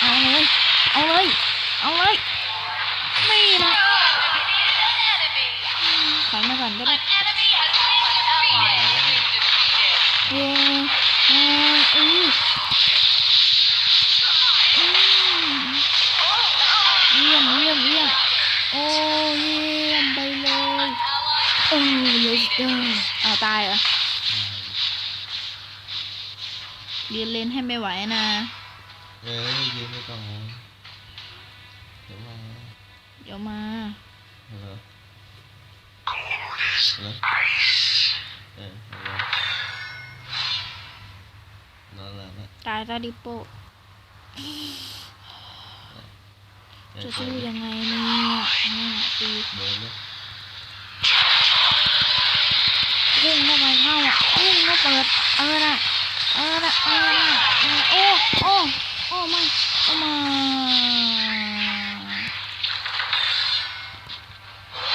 เอาเลย เอาเลย เอาเลยไม่มาถอยมาก่อนก็ได้เย้เอ้ยเอ้ยเยี่ยมเยี่ยมเยี่ยมโอ้เยี่ยมไปเลยโอ้เลยเออเอาตายเหรอเรียนเล่นให้ไม่ไหวนะ เอ้ยยืมไม่ต้องเดี๋ยวมาเดี๋ยวมาเหรอเหรอเออนอนแลับอะตายตาดิโปจะสู้ยังไงเนี่ยนี่ตีเดินเลยพุ่งเข้าไปเข้าอะพุ่งเข้าเปิดเออน่ะเออน่ะเออน่ะโอ้โอ้ Oh, aman aman.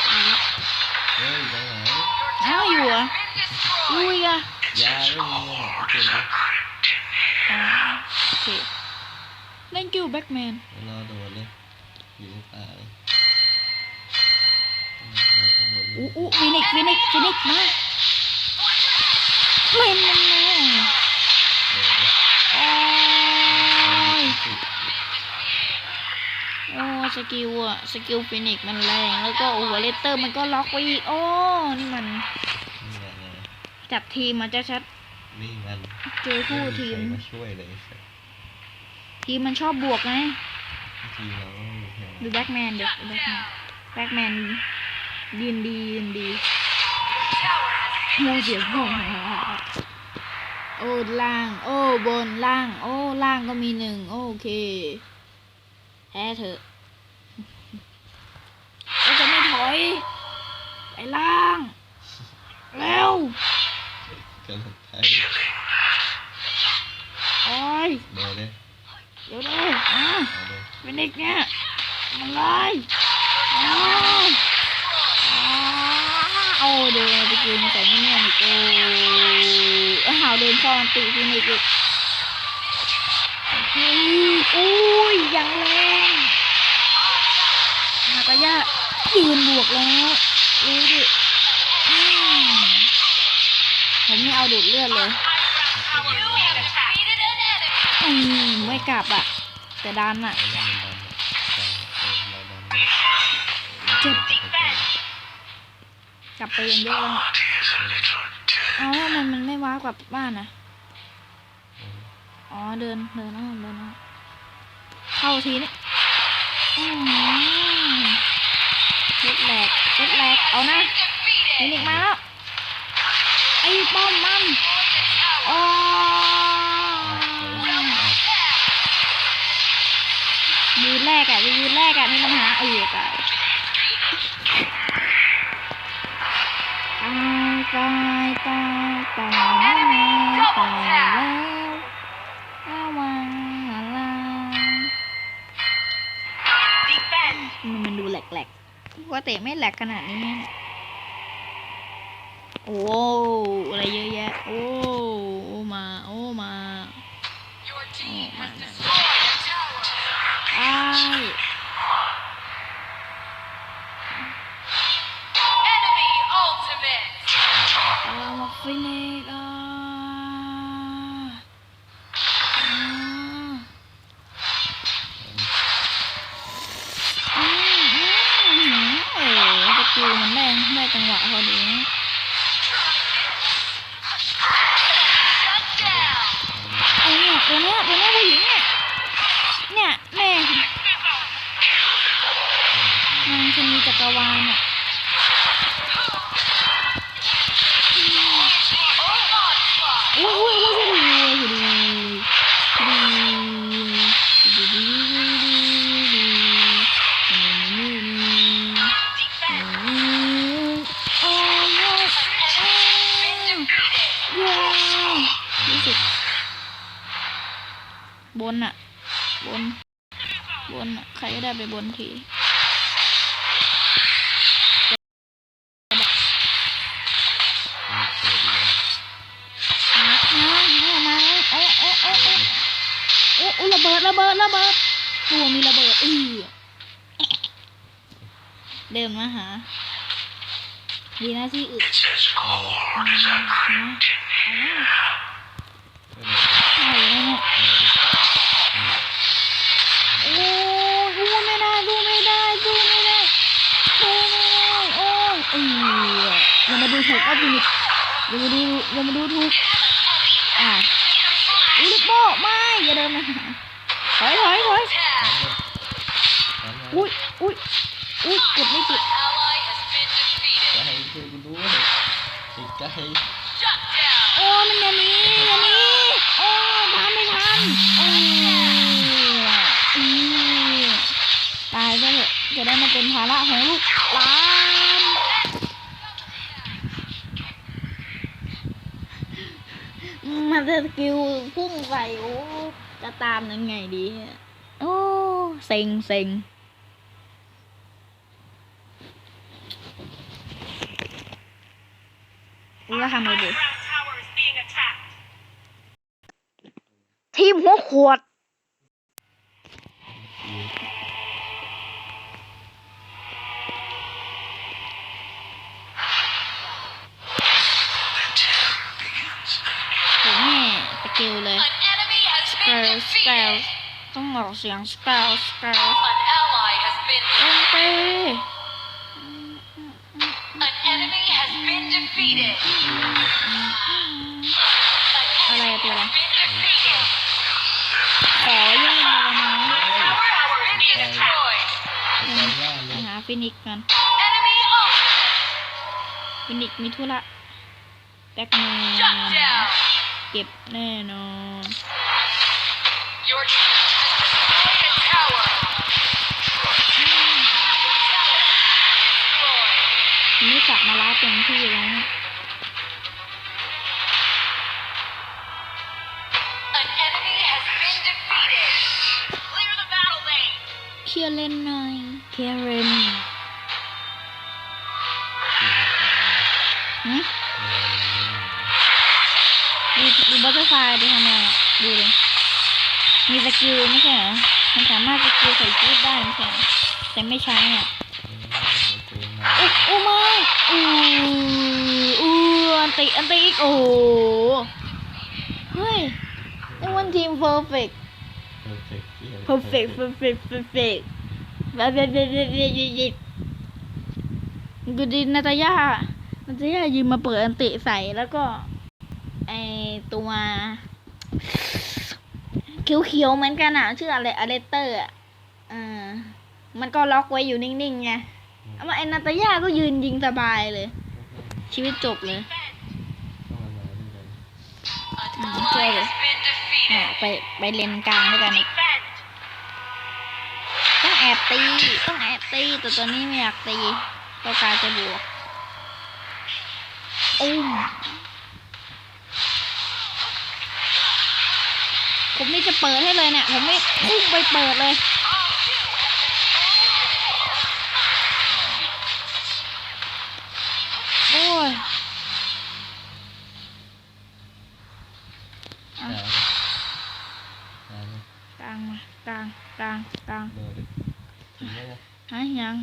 Oh, there you go. Now you are. Ooh, yeah. Yeah, there you are. Okay. Uh, okay. Thank you, Batman. รอโดดเลยอยู่ป่าเลยอู้อู้ฟินิกฟินิกฟินิกมาไม่ไม่ สกิลอะสกิลฟินิกมันแรงแล้วก็โอเวอร์เลเตอร์มันก็ล็อกไว้อีกโอ้นี่มันจับทีมมาจะชัดนี่มันเจอคู่ทีมมาช่วยเลยทีมมันชอบบวกไงทีมเราดูแบ็กแมนเด็กแบ็กแมนยืนดียืนดีโมเสียงองโอ้ล่าง โอ้บนล่าง โอ้ล่างก็มีหนึ่งโอเคแพ้เถอะ อยไปล่าง เร็วกำลังไปโอ้ยเดี๋ยวเลยเดี๋ยวเลยอะเป็นเด็กเนี่ยมันไล่อ้าวโอ้เดินไปกินแต่ไม่เนี่ยอีกโอ้อาาวเดินคอนตีกินอีกอีกอุ้ยยังแรงมากายะ ยืนบวกแล้วรู้ดิผมไม่เอาดูดเลือดเลยอืมไม่กลับอะ แต่ดันอะเจ็บกลับไปยังเยอะแล้วเอ๋อมันมันไม่ว้ากลับบ้านนะอ๋อเดินเดินน้อเดินน้อเข้าทีนี้ ลุดแหลกลุดแหลกเอานะมินิกมาแล้วไอ้ป้อมมันโอ้ยืนแรกอะยืนแรกอะมีปัญหาอีกอะตายตายตายตายแล้วตายแล้วระวังอะไรมันดูแหลกๆ ว่าเตะไม่แหลกขนาดนี้ โอ้อะไรเยอะแยะ โอ้โอมาโอ้มาโอ้มาไอ้เอา จังหวะพอดี ได้ไปบนทีมีเกิดอีกแล้วมามามามาโอ้โอ้โอ้โอ้โอ้โอ้ระเบิดระเบิดระเบิดตัวมีระเบิดอือเดินมาหาดีนะที่อึด It says core is a creating เอานะ ดูถูกว่าฟินิกอย่ามาดูอย่ามาดูถูกอ่าอุ้ยลูกโป่ไม่อย่าเดินมาหาถอยถอยถอยตามมาตามมาอุ้ยอุ้ยอุ้ยกดไม่ติด Ally has been defeated. จะให้ช่วยกูด้วยติดใจ Shut down. โอ้มันอย่าหนี้อย่าหนี้โอ้ตามไม่ทันโอ้อือตายก็เถอะจะได้มาเป็นภาระของลูกหลานมันจะ สกิลพุ่งใส่โอ้จะตามยังไงดีอะโอ้เซ็งเซ็งแล้วทำไงดี tower is being attacked. ทีมหัวขวด องออกเสียงสเกลสเกล An ally has been ลงไป An enemy has been defeated. อะไรอะตัวอะไร Been defeated. ขอแย่งบาลาน้อย Tower has been destroyed. ไปตามล่าเลไปยหาฟินิกซ์กัน Enemy ultimate. ฟินิกซ์มีธุระแบ็กเม Shut น down. เก็บแน่นอน Your team has destroyed a tower. Destroyed. ทีนี้กลับมาล้าเต็มที่แล้วเนี่ย An enemy has been defeated. Clear the battle lane. เคลียร์เลนหน่อยเคลียร์เลนหืมดูดูบัตเตอร์ไฟดูทำไมอะดูเลย มีสกิลไม่ใช่เหรอมันสามารถสกิลใส่ชุดได้ไม่ใช่แต่ไม่ใช้เนี่ยออโอเคมาโอ้โอ้ไม่อู้อู้อันติอันติอีกโอ้โหเฮ้ยนี่มันทีมเพอร์เฟกเพอร์เฟกต์ perfect perfect perfect แบบแบบแบบแบบแบบดูดินาตาย่านาตาย่ายืนมาเปิดอันติใส่แล้วก็ไอตัว เขียวๆเหมือนกันอะ ชื่ออะไรอเลเตอร์อะอ่ามันก็ล็อกไว้อยู่นิ่งๆไงเอามาไอนาตาย่าก็ยืนยิงสบายเลย ชีวิตจบเลยต้องมาด้วยกัน An Mm, ally okay. has been อะ defeated. ไปไปเลนกลางด้วยกันอีก Defend. ต้องแอบตีต้องแอบตีแต่ตัวนี้ไม่อยากตีตัวกลายจะบวกอุ้ม ผมนี่จะเปิดให้เลยเนี่ย ผมไม่พุ่งไปเปิดเลยโอ้ยตามตามกลางมากลางกลางกลางโดดถึงแล้วนะฮะยัง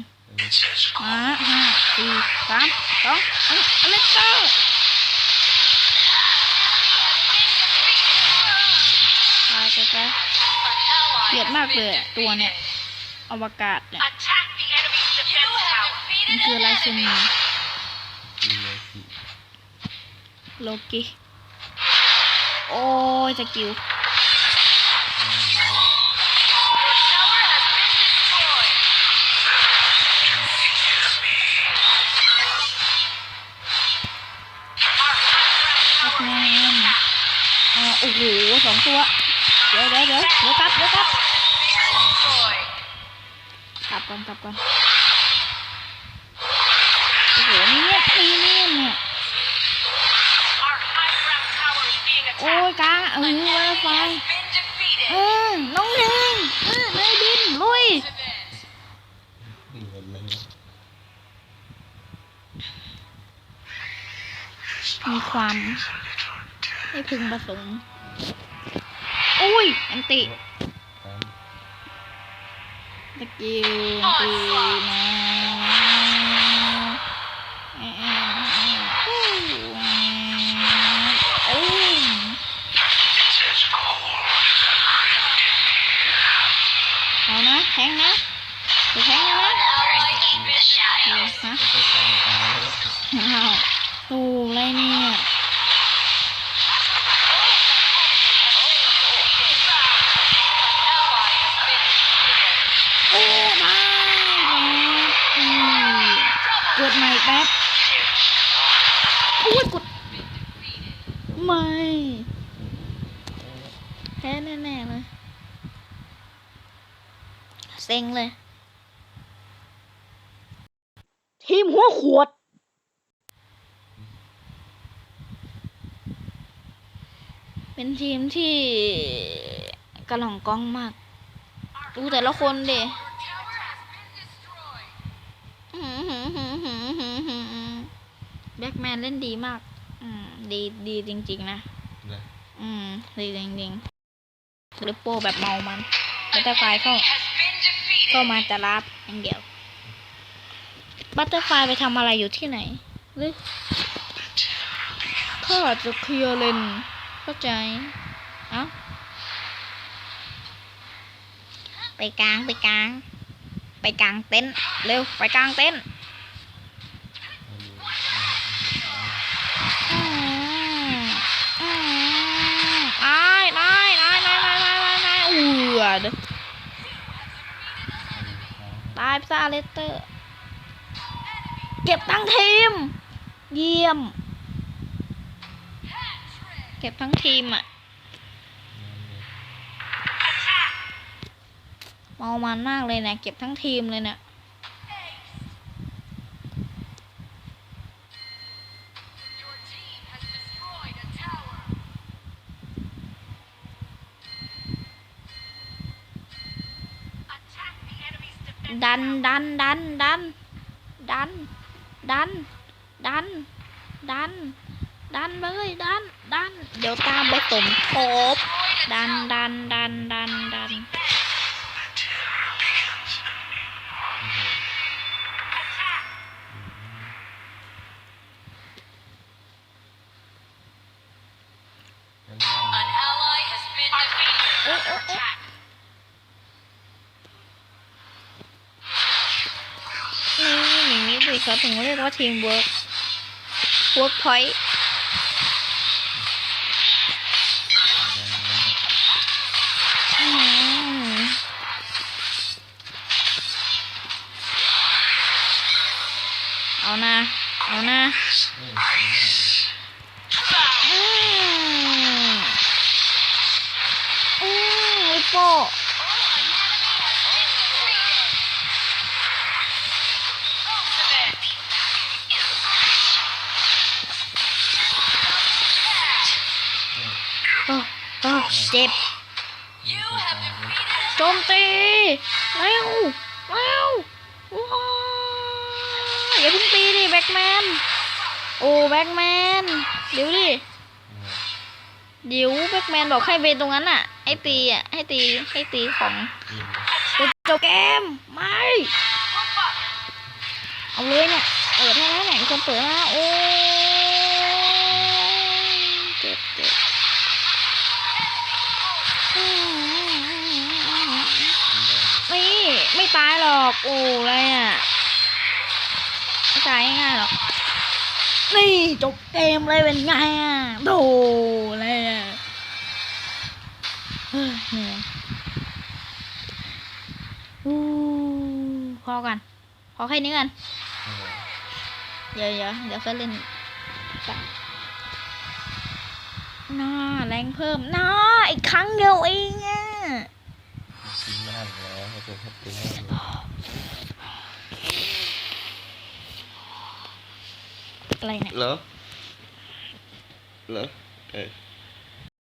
It says ห้าห้าสี่สามสองหนึ่งอเล็กเตอร์ ตายไปไป An ally เกลียด has มากเลย been อะตัวเนี่ย defeated. อวกาศเนี่ย Attack the enemy's defense tower. มันคือลายเซนีดีเลยสิโลกิโอ้ยสกิล Your tower has been destroyed. พักแนนอ่าโอ้โหสองตัวเดี๋ยวเดี๋ยวเดี๋ยวเดี๋ยวกลับเดี๋ยวกลับกลับก่อนกลับก่อนโอ้โหนี่เนี่ยนี่เนี่ยเนี่ยโอ้ยกลางเออไวไฟเออน้องหนึ่งเออเนยบินลุยดีหมดเลยมีความไม่พึงประสงค์ อุ้ยอันติตามสกิลตีนะเอ่อโอ้ย It's as cold as a crypt. เอานะแทงนะจะแทงนะ Ally has been เดี๋ยว shadowed. ฮะ จะไปฟังตามแล้ว อ้าวถูกอะไรเนี่ย Ally has been defeated. โอ้ได้แล้วอืมกดใหม่ แป๊บโอ้ยกดไม่แพ้แน่ๆเลยเซ็งเลย ทีมหัวขวด เป็นทีมที่กระหล่องกล้องมาก ดูแต่ละคนเด แบ็กแมนเล่นดีมาก อืม ดีดีจริง ๆ นะ นะอืม ดีจริงๆหรือโปรแบบเมามันบัตเตอร์ไฟเข้า Has been defeated. เข้ามาจะรับอย่างเดียว บัตเตอร์ไฟไปทำอะไรอยู่ที่ไหน หรือเขาอาจจะเคลียร์เลนเข้าใจเอ้าไปกลางไปกลาง ไปกลางเต็นท์เร็วไปกลางเต็นท์ ตายซาเลสเตอร์ เก็บทั้งทีม เยี่ยม เก็บทั้งทีมอะเมามันมากเลยนะเก็บทั้งทีมเลยเนะี่ย ดัน ดัน ดัน ดันเลยดัน ดัน เดี๋ยวตามไปสมทบดันดันดันดันดัน อย่างนี้สิเขาถึงเรียกว่าทีมเวิร์กเวิร์กพอยต์เอานะ เอานะ อืมอืมลิปโป้ โอ้โอ้ เจ็บโจมตีเร็วเร็วว้าวอย่าเพิ่งตีดิแบ็กแมนโอ้แบ็กแมนเดี๋ยวดิเดี๋ยวแบ็กแมนบอกให้เบนตรงนั้นอะ ให้ตีอะ ให้ตีให้ตีของจบเกมไม่เอาเลยเนี่ยเปิดให้แล้วเนี่ยมีคนเปิดแล้วนะโอ้เจ็บเจ็บ หรอกโอ้อะไรอะไม่ตายง่ายหรอก นี่จบเกมเลยเป็นไงอะโดอะไรอะเฮ้ยเหนื่อยอู้พอกันพอแค่นี้กันเดี๋ยวเดี๋ยวเดี๋ยวค่อยเล่นจ้ะน่าแรงเพิ่มน่าอีกครั้งเดียวเองอะ แล้วให้ตัวแค่ตีหน้าอะไรเนี่ยเหรอเหรอเออ